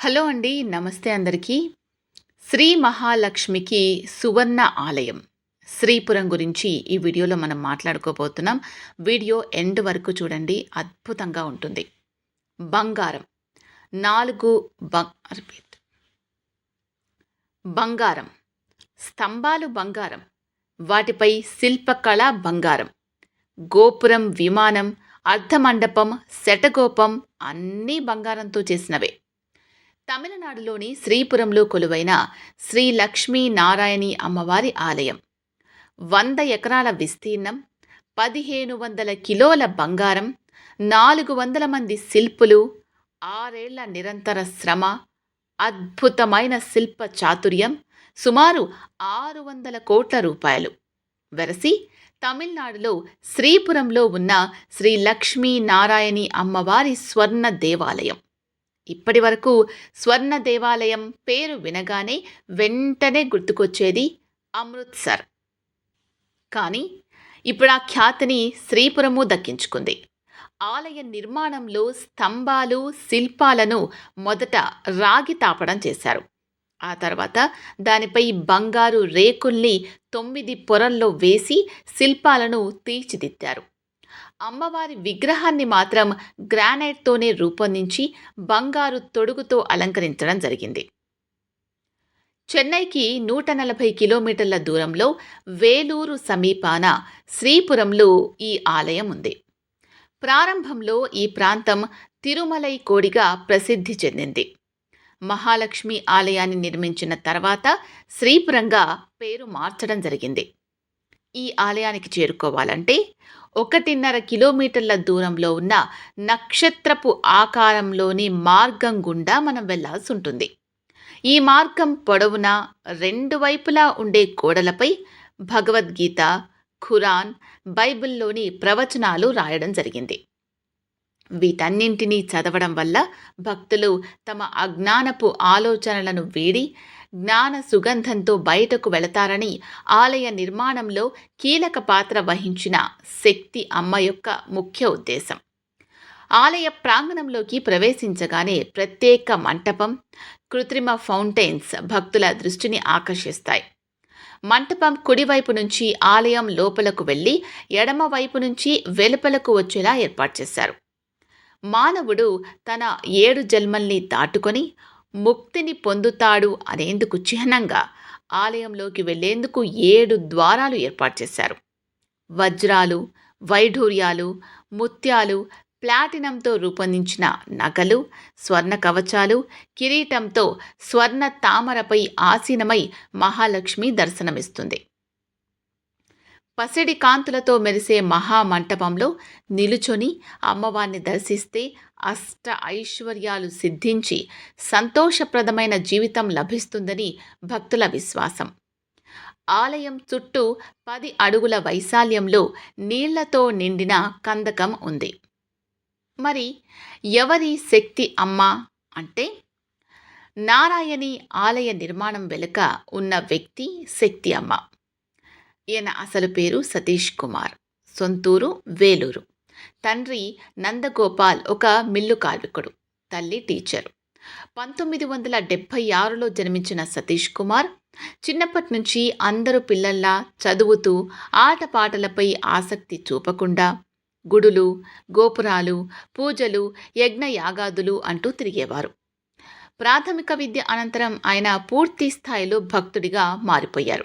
Hello అండి నమస్తే అందరికీ. శ్రీ మహాలక్ష్మికి సువర్ణ ఆలయం. శ్రీపురం గురించి ఈ వీడియోలో మనం మాట్లాడుకోబోతున్నాం. వీడియో ఎండ్ వరకు చూడండి అద్భుతంగా ఉంటుంది. బంగారం. నాలుగు బం బంగారం. స్తంభాలు బంగారం. వాటిపై శిల్పకళ బంగారం. గోపురం విమానం అర్ధమండపం శటగోపం అన్నీ బంగారంతో చేసినవే. తమిళనాడులోని శ్రీపురంలో కొలువైన శ్రీ లక్ష్మీ నారాయణి అమ్మవారి ఆలయం. వంద ఎకరాల విస్తీర్ణం పదిహేను వందల కిలోల బంగారం నాలుగు వందల మంది శిల్పులు ఆరేళ్ళ నిరంతర శ్రమ అద్భుతమైన శిల్ప చాతుర్యం సుమారు ఆరు వందల కోట్ల రూపాయలు. వెరసి తమిళనాడులో శ్రీపురంలో ఉన్న శ్రీ లక్ష్మీ నారాయణి అమ్మవారి స్వర్ణ దేవాలయం. ఇప్పటి వరకు స్వర్ణ దేవాలయం పేరు వినగానే వెంటనే గుర్తుకొచ్చేది అమృత్సర్. కానీ ఇప్పుడు ఆ ఖ్యాతిని శ్రీపురము దక్కించుకుంది. ఆలయ నిర్మాణంలో స్తంభాలు శిల్పాలను మొదట రాగి తాపడం చేశారు. ఆ తర్వాత దానిపై బంగారు రేకుల్ని తొమ్మిది పొరల్లో వేసి శిల్పాలను తీర్చిదిద్దారు. అమ్మవారి విగ్రహాన్ని మాత్రం గ్రానైట్తోనే రూపొందించి బంగారు తొడుగుతో అలంకరించడం జరిగింది. చెన్నైకి నూట నలభై కిలోమీటర్ల దూరంలో వేలూరు సమీపాన శ్రీపురంలో ఈ ఆలయం ఉంది. ప్రారంభంలో ఈ ప్రాంతం తిరుమలై కోడిగా ప్రసిద్ధి చెందింది. మహాలక్ష్మి ఆలయాన్ని నిర్మించిన తర్వాత శ్రీపురంగా పేరు మార్చడం జరిగింది. ఈ ఆలయానికి చేరుకోవాలంటే ఒకటిన్నర కిలోమీటర్ల దూరంలో ఉన్న నక్షత్రపు ఆకారంలోని మార్గం గుండా మనం వెళ్ళాల్సి ఉంటుంది. ఈ మార్గం పొడవునా రెండు వైపులా ఉండే గోడలపై భగవద్గీత ఖురాన్ బైబిల్లోని ప్రవచనాలు రాయడం జరిగింది. వీటన్నింటినీ చదవడం వల్ల భక్తులు తమ అజ్ఞానపు ఆలోచనలను వీడి జ్ఞాన సుగంధంతో బయటకు వెళతారని ఆలయ నిర్మాణంలో కీలక పాత్ర వహించిన శక్తి అమ్మ యొక్క ముఖ్య ఉద్దేశం. ఆలయ ప్రాంగణంలోకి ప్రవేశించగానే ప్రత్యేక మంటపం కృత్రిమ ఫౌంటైన్స్ భక్తుల దృష్టిని ఆకర్షిస్తాయి. మంటపం కుడివైపు నుంచి ఆలయం లోపలకు వెళ్ళి ఎడమ వైపు నుంచి వెలుపలకు వచ్చేలా ఏర్పాటు చేశారు. మానవుడు తన ఏడు జన్మల్ని దాటుకొని ముక్తిని పొందుతాడు అనేందుకు చిహ్నంగా ఆలయంలోకి వెళ్ళేందుకు ఏడు ద్వారాలు ఏర్పాటు చేశారు. వజ్రాలు వైఢూర్యాలు ముత్యాలు ప్లాటినంతో రూపొందించిన నగలు స్వర్ణ కవచాలు కిరీటంతో స్వర్ణ తామరపై ఆసీనమై మహాలక్ష్మి దర్శనమిస్తుంది. పసిడి కాంతులతో మెరిసే మహామంటపంలో నిలుచొని అమ్మవారిని దర్శిస్తే అష్ట ఐశ్వర్యాలు సిద్ధించి సంతోషప్రదమైన జీవితం లభిస్తుందని భక్తుల విశ్వాసం. ఆలయం చుట్టూ పది అడుగుల వైశాల్యంలో నీళ్ళతో నిండిన కందకం ఉంది. మరి ఎవరి శక్తి అమ్మ అంటే? నారాయణి ఆలయ నిర్మాణం వెనుక ఉన్న వ్యక్తి శక్తి అమ్మ. ఈయన అసలు పేరు సతీష్ కుమార్. సొంతూరు వేలూరు. తండ్రి నందగోపాల్ ఒక మిల్లు కార్మికుడు తల్లి టీచరు. పంతొమ్మిది వందల డెబ్భై ఆరులో జన్మించిన సతీష్ కుమార్ చిన్నప్పటి నుంచి అందరూ పిల్లల్లా చదువుతూ ఆటపాటలపై ఆసక్తి చూపకుండా గుడులు గోపురాలు పూజలు యజ్ఞయాగాదులు అంటూ తిరిగేవారు. ప్రాథమిక విద్య అనంతరం ఆయన పూర్తి స్థాయిలో భక్తుడిగా మారిపోయారు.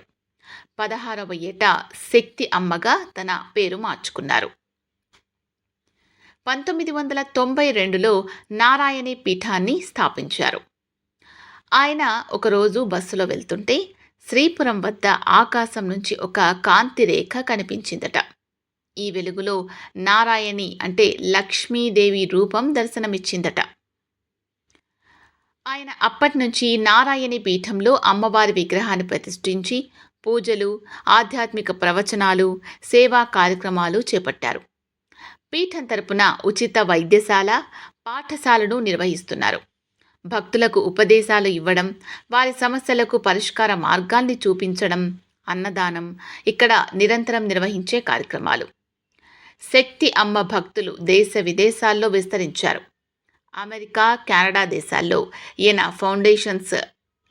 పదహారవ ఏట శక్తి అమ్మగా తన పేరు మార్చుకున్నారు. పంతొమ్మిది వందల తొంభై రెండులో నారాయణి పీఠాన్ని స్థాపించారు. ఆయన ఒకరోజు బస్సులో వెళ్తుంటే శ్రీపురం వద్ద ఆకాశం నుంచి ఒక కాంతి రేఖ కనిపించిందట. ఈ వెలుగులో నారాయణి అంటే లక్ష్మీదేవి రూపం దర్శనమిచ్చిందట. ఆయన అప్పటి నుంచి నారాయణి పీఠంలో అమ్మవారి విగ్రహాన్ని ప్రతిష్ఠించి పూజలు ఆధ్యాత్మిక ప్రవచనాలు సేవా కార్యక్రమాలు చేపట్టారు. పీఠం తరపున ఉచిత వైద్యశాల పాఠశాలను నిర్వహిస్తున్నారు. భక్తులకు ఉపదేశాలు ఇవ్వడం వారి సమస్యలకు పరిష్కార మార్గాల్ని చూపించడం అన్నదానం ఇక్కడ నిరంతరం నిర్వహించే కార్యక్రమాలు. శక్తి అమ్మ భక్తులు దేశ విదేశాల్లో విస్తరించారు. అమెరికా కెనడా దేశాల్లో ఈయన ఫౌండేషన్స్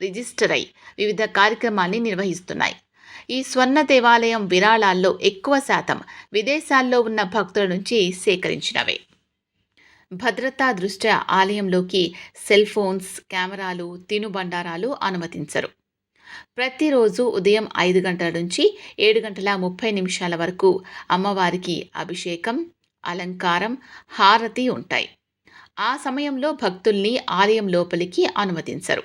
రిజిస్టర్ అయి వివిధ కార్యక్రమాల్ని నిర్వహిస్తున్నాయి. ఈ స్వర్ణ దేవాలయం విరాళాల్లో ఎక్కువ శాతం విదేశాల్లో ఉన్న భక్తుల నుంచి సేకరించినవే. భద్రతా దృష్ట్యా ఆలయంలోకి సెల్ ఫోన్స్ కెమెరాలు తినుబండారాలు అనుమతించరు. ప్రతిరోజు ఉదయం ఐదు గంటల నుంచి ఏడు గంటల ముప్పై నిమిషాల వరకు అమ్మవారికి అభిషేకం అలంకారం హారతి ఉంటాయి. ఆ సమయంలో భక్తుల్ని ఆలయం లోపలికి అనుమతించరు.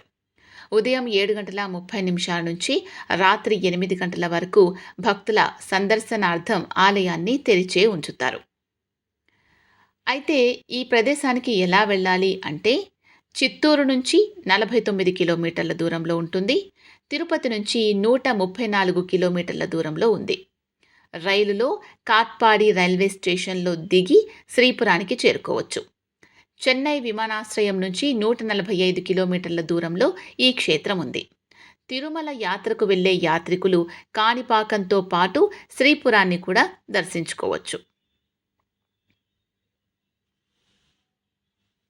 ఉదయం ఏడు గంటల ముప్పై నిమిషాల నుంచి రాత్రి ఎనిమిది గంటల వరకు భక్తుల సందర్శనార్థం ఆలయాన్ని తెరిచే ఉంచుతారు. అయితే ఈ ప్రదేశానికి ఎలా వెళ్ళాలి అంటే చిత్తూరు నుంచి నలభై తొమ్మిది కిలోమీటర్ల దూరంలో ఉంటుంది. తిరుపతి నుంచి నూట ముప్పై నాలుగు కిలోమీటర్ల దూరంలో ఉంది. రైలులో కాట్పాడి రైల్వే స్టేషన్లో దిగి శ్రీపురానికి చేరుకోవచ్చు. చెన్నై విమానాశ్రయం నుంచి నూట నలభై ఐదు కిలోమీటర్ల దూరంలో ఈ క్షేత్రం ఉంది. తిరుమల యాత్రకు వెళ్ళే యాత్రికులు కాణిపాకంతో పాటు శ్రీపురాన్ని కూడా దర్శించుకోవచ్చు.